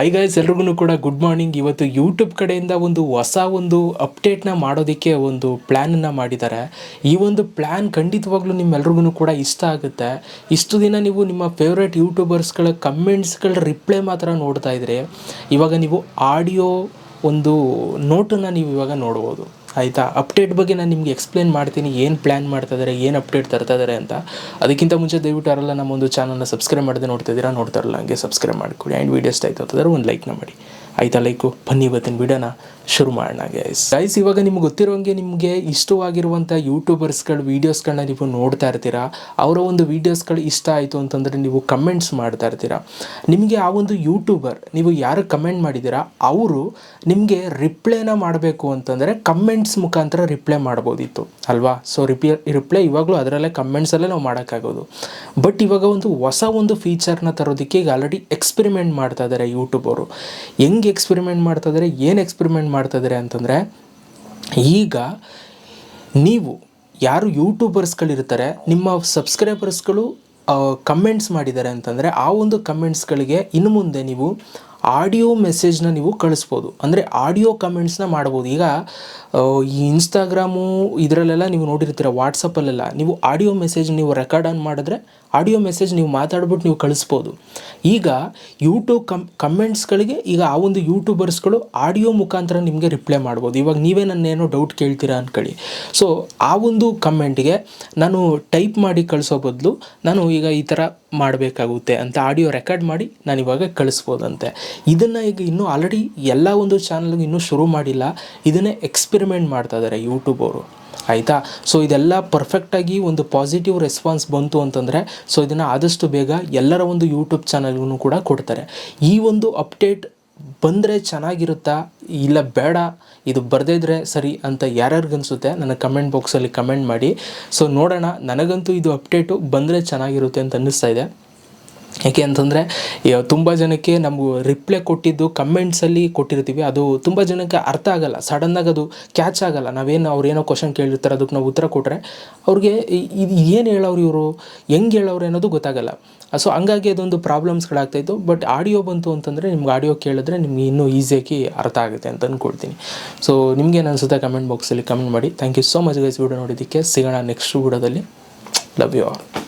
High guys ಎಲ್ರಿಗೂ ಕೂಡ good morning ಇವತ್ತು ಯೂಟ್ಯೂಬ್ ಕಡೆಯಿಂದ ಒಂದು ಹೊಸ ಒಂದು ಅಪ್ಡೇಟ್ನ ಮಾಡೋದಕ್ಕೆ ಒಂದು ಪ್ಲ್ಯಾನನ್ನು ಮಾಡಿದ್ದಾರೆ ಈ ಒಂದು ಪ್ಲ್ಯಾನ್ ಖಂಡಿತವಾಗ್ಲೂ ನಿಮ್ಮೆಲ್ರಿಗೂ ಕೂಡ ಇಷ್ಟ ಆಗುತ್ತೆ. ಇಷ್ಟು ದಿನ ನೀವು ನಿಮ್ಮ ಫೇವ್ರೇಟ್ ಯೂಟ್ಯೂಬರ್ಸ್ಗಳ ಕಮೆಂಟ್ಸ್ಗಳ ರಿಪ್ಲೈ ಮಾತ್ರ ನೋಡ್ತಾ ಇದ್ರಿ, ಇವಾಗ ನೀವು ಆಡಿಯೋ ಒಂದು ನೋಟನ್ನು ನೀವು ಇವಾಗ ನೋಡ್ಬೋದು. ಆಯಿತಾ? ಅಪ್ಡೇಟ್ ಬಗ್ಗೆ ನಾನು ನಿಮಗೆ ಎಕ್ಸ್ಪ್ಲೇನ್ ಮಾಡ್ತೀನಿ. ಏನು ಪ್ಲ್ಯಾನ್ ಮಾಡ್ತಾ ಇದ್ದಾರೆ ಏನು ಅಪ್ಡೇಟ್ ತರ್ತಾ ಇದ್ದಾರೆ ಅಂತ. ಅದಕ್ಕಿಂತ ಮುಂಚೆ ದಯವಿಟ್ಟು ಯಾರೆಲ್ಲ ನಮ್ಮ ಒಂದು ಚಾನಲ್ನ ಸಬ್ಸ್ಕ್ರೈಬ್ ಮಾಡದೆ ನೋಡ್ತಾ ಇದ್ದೀರಾ ನೋಡ್ತಾರಲ್ಲ ಹಂಗೆ ಸಬ್ಸ್ಕ್ರೈಬ್ ಮಾಡ್ಕೊಳ್ಳಿ ಆ್ಯಂಡ್ ವೀಡಿಯೋಸ್ ಟೈಪ್ ಅಂತಂದರೆ ಒಂದು ಲೈಕ್ನ ಮಾಡಿ. ಆಯ್ತಾ ಲೈಕು ಬನ್ನಿ ಇವತ್ತಿನ ವಿಡಿಯೋನ ಶುರು ಮಾಡೋಣ ಗೈಸ್ ಗೈಸ್ ಇವಾಗ ನಿಮ್ಗೆ ಗೊತ್ತಿರೋಂಗೆ ನಿಮಗೆ ಇಷ್ಟವಾಗಿರುವಂಥ ಯೂಟ್ಯೂಬರ್ಸ್ಗಳ ವೀಡಿಯೋಸ್ಗಳನ್ನ ನೀವು ನೋಡ್ತಾ ಇರ್ತೀರಾ? ಅವರ ಒಂದು ವೀಡಿಯೋಸ್ಗಳು ಇಷ್ಟ ಆಯಿತು ಅಂತಂದರೆ ನೀವು ಕಮೆಂಟ್ಸ್ ಮಾಡ್ತಾ ಇರ್ತೀರಾ? ನಿಮಗೆ ಆ ಒಂದು ಯೂಟ್ಯೂಬರ್ ನೀವು ಯಾರು ಕಮೆಂಟ್ ಮಾಡಿದ್ದೀರಾ? ಅವರು ನಿಮಗೆ ರಿಪ್ಲೈನ ಮಾಡಬೇಕು ಅಂತಂದರೆ ಕಮೆಂಟ್ಸ್ ಮುಖಾಂತರ ರಿಪ್ಲೈ ಮಾಡ್ಬೋದಿತ್ತು, ಅಲ್ವಾ? ಸೊ ರಿಪ್ಲೈ ರಿಪ್ಲೈ ಇವಾಗಲೂ ಅದರಲ್ಲೇ ಕಮೆಂಟ್ಸಲ್ಲೇ ನಾವು ಮಾಡೋಕ್ಕಾಗೋದು. ಬಟ್ ಇವಾಗ ಒಂದು ಹೊಸ ಒಂದು ಫೀಚರ್ನ ತರೋದಕ್ಕೆ ಈಗ ಆಲ್ರೆಡಿ ಎಕ್ಸ್ಪೆರಿಮೆಂಟ್ ಮಾಡ್ತಾ ಇದ್ದಾರೆ ಯೂಟ್ಯೂಬ್ ಅವರು ಹೆಂಗೆ ಎಕ್ಸ್ಪೆರಿಮೆಂಟ್ ಮಾಡ್ತಾ ಇದ್ದಾರೆ ಏನು ಎಕ್ಸ್ಪೆರಿಮೆಂಟ್ ಮಾಡ್ತಾ ಇದ್ದಾರೆ ಅಂತಂದರೆ, ಈಗ ನೀವು ಯಾರು ಯೂಟ್ಯೂಬರ್ಸ್ಗಳಿರ್ತಾರೆ ನಿಮ್ಮ ಸಬ್ಸ್ಕ್ರೈಬರ್ಸ್ಗಳು ಕಮೆಂಟ್ಸ್ ಮಾಡಿದ್ದಾರೆ ಅಂತಂದರೆ, ಆ ಒಂದು ಕಮೆಂಟ್ಸ್ಗಳಿಗೆ ಇನ್ನು ಮುಂದೆ ನೀವು ಆಡಿಯೋ ಮೆಸೇಜ್ನ ನೀವು ಕಳಿಸ್ಬೋದು. ಅಂದರೆ ಆಡಿಯೋ ಕಮೆಂಟ್ಸ್ನ ಮಾಡ್ಬೋದು. ಈಗ ಈ ಇನ್ಸ್ಟಾಗ್ರಾಮು ಇದರಲ್ಲೆಲ್ಲ ನೀವು ನೋಡಿರ್ತೀರ ವಾಟ್ಸಪ್ಪಲ್ಲೆಲ್ಲ ನೀವು ಆಡಿಯೋ ಮೆಸೇಜ್ ನೀವು ರೆಕಾರ್ಡ್ ಆನ್ ಮಾಡಿದ್ರೆ ಆಡಿಯೋ ಮೆಸೇಜ್ ನೀವು ಮಾತಾಡ್ಬಿಟ್ಟು ನೀವು ಕಳಿಸ್ಬೋದು. ಈಗ ಯೂಟ್ಯೂಬ್ ಕಮ್ ಕಮೆಂಟ್ಸ್ಗಳಿಗೆ ಈಗ ಆ ಒಂದು ಯೂಟ್ಯೂಬರ್ಸ್ಗಳು ಆಡಿಯೋ ಮುಖಾಂತರ ನಿಮಗೆ ರಿಪ್ಲೈ ಮಾಡ್ಬೋದು. ಇವಾಗ ನೀವೇ ನನ್ನೇನೋ ಡೌಟ್ ಕೇಳ್ತೀರಾ ಅಂದ್ಕೊಳ್ಳಿ ಸೊ ಆ ಒಂದು ಕಮೆಂಟ್ಗೆ ನಾನು ಟೈಪ್ ಮಾಡಿ ಕಳಿಸೋ ಬದಲು ನಾನು ಈಗ ಈ ಥರ ಮಾಡಬೇಕಾಗುತ್ತೆ ಅಂತ ಆಡಿಯೋ ರೆಕಾರ್ಡ್ ಮಾಡಿ ನಾನು ಇವಾಗ ಕಳಿಸ್ಬೋದಂತೆ. ಇದನ್ನು ಈಗ ಇನ್ನೂ ಆಲ್ರೆಡಿ ಎಲ್ಲ ಒಂದು ಚಾನಲ್ಗೆ ಇನ್ನೂ ಶುರು ಮಾಡಿಲ್ಲ. ಇದನ್ನೇ ಎಕ್ಸ್ಪೆರಿಮೆಂಟ್ ಮಾಡ್ತಾ ಇದ್ದಾರೆ ಯೂಟ್ಯೂಬ್ ಅವರು. ಆಯಿತಾ? ಸೊ ಇದೆಲ್ಲ ಪರ್ಫೆಕ್ಟಾಗಿ ಒಂದು ಪಾಸಿಟಿವ್ ರೆಸ್ಪಾನ್ಸ್ ಬಂತು ಅಂತಂದರೆ ಸೊ ಇದನ್ನು ಆದಷ್ಟು ಬೇಗ ಎಲ್ಲರ ಒಂದು ಯೂಟ್ಯೂಬ್ ಚಾನಲ್ಗೂ ಕೂಡ ಕೊಡ್ತಾರೆ. ಈ ಒಂದು ಅಪ್ಡೇಟ್ ಬಂದರೆ ಚೆನ್ನಾಗಿರುತ್ತಾ? ಇಲ್ಲ ಬೇಡ? ಇದು ಬರದೇ ಇದ್ರೆ ಸರಿ ಅಂತ ಯಾರ್ಯಾರಿಗನ್ಸುತ್ತೆ ನನ್ನ ಕಮೆಂಟ್ ಬಾಕ್ಸಲ್ಲಿ ಕಮೆಂಟ್ ಮಾಡಿ. ಸೊ ನೋಡೋಣ. ನನಗಂತೂ ಇದು ಅಪ್ಡೇಟು ಬಂದರೆ ಚೆನ್ನಾಗಿರುತ್ತೆ ಅಂತ ಅನ್ನಿಸ್ತಾ ಇದೆ. ಯಾಕೆ ಅಂತಂದರೆ ತುಂಬ ಜನಕ್ಕೆ ನಮಗೆ ರಿಪ್ಲೈ ಕೊಟ್ಟಿದ್ದು ಕಮೆಂಟ್ಸಲ್ಲಿ ಕೊಟ್ಟಿರ್ತೀವಿ. ಅದು ತುಂಬ ಜನಕ್ಕೆ ಅರ್ಥ ಆಗಲ್ಲ. ಸಡನ್ನಾಗಿ ಅದು ಕ್ಯಾಚ್ ಆಗಲ್ಲ. ನಾವೇನು ಅವ್ರು ಏನೋ ಕ್ವಶನ್ ಕೇಳಿರ್ತಾರೆ, ಅದಕ್ಕೆ ನಾವು ಉತ್ತರ ಕೊಟ್ಟರೆ ಅವ್ರಿಗೆ ಇದು ಏನು ಹೇಳೋರು ಇವರು, ಹೆಂಗೆ ಹೇಳೋರು ಅನ್ನೋದು ಗೊತ್ತಾಗಲ್ಲ. ಸೊ ಹಂಗಾಗಿ ಅದೊಂದು ಪ್ರಾಬ್ಲಮ್ಸ್ಗಳಾಗ್ತಾಯಿತ್ತು ಬಟ್ ಆಡಿಯೋ ಬಂತು ಅಂತಂದರೆ ನಿಮ್ಗೆ ಆಡಿಯೋ ಕೇಳಿದ್ರೆ ನಿಮ್ಗೆ ಇನ್ನೂ ಈಸಿಯಾಗಿ ಅರ್ಥ ಆಗುತ್ತೆ ಅಂತ ಅಂದ್ಕೊಳ್ತೀನಿ ಸೊ ನಿಮ್ಗೇನು ಅನಿಸುತ್ತೆ ಕಮೆಂಟ್ ಬಾಕ್ಸಲ್ಲಿ ಕಮೆಂಟ್ ಮಾಡಿ. Thank you so much guys video ನೋಡಿದ್ದಕ್ಕೆ ಸಿಗೋಣ ನೆಕ್ಸ್ಟ್ ವಿಡಿಯೋದಲ್ಲಿ. Love you all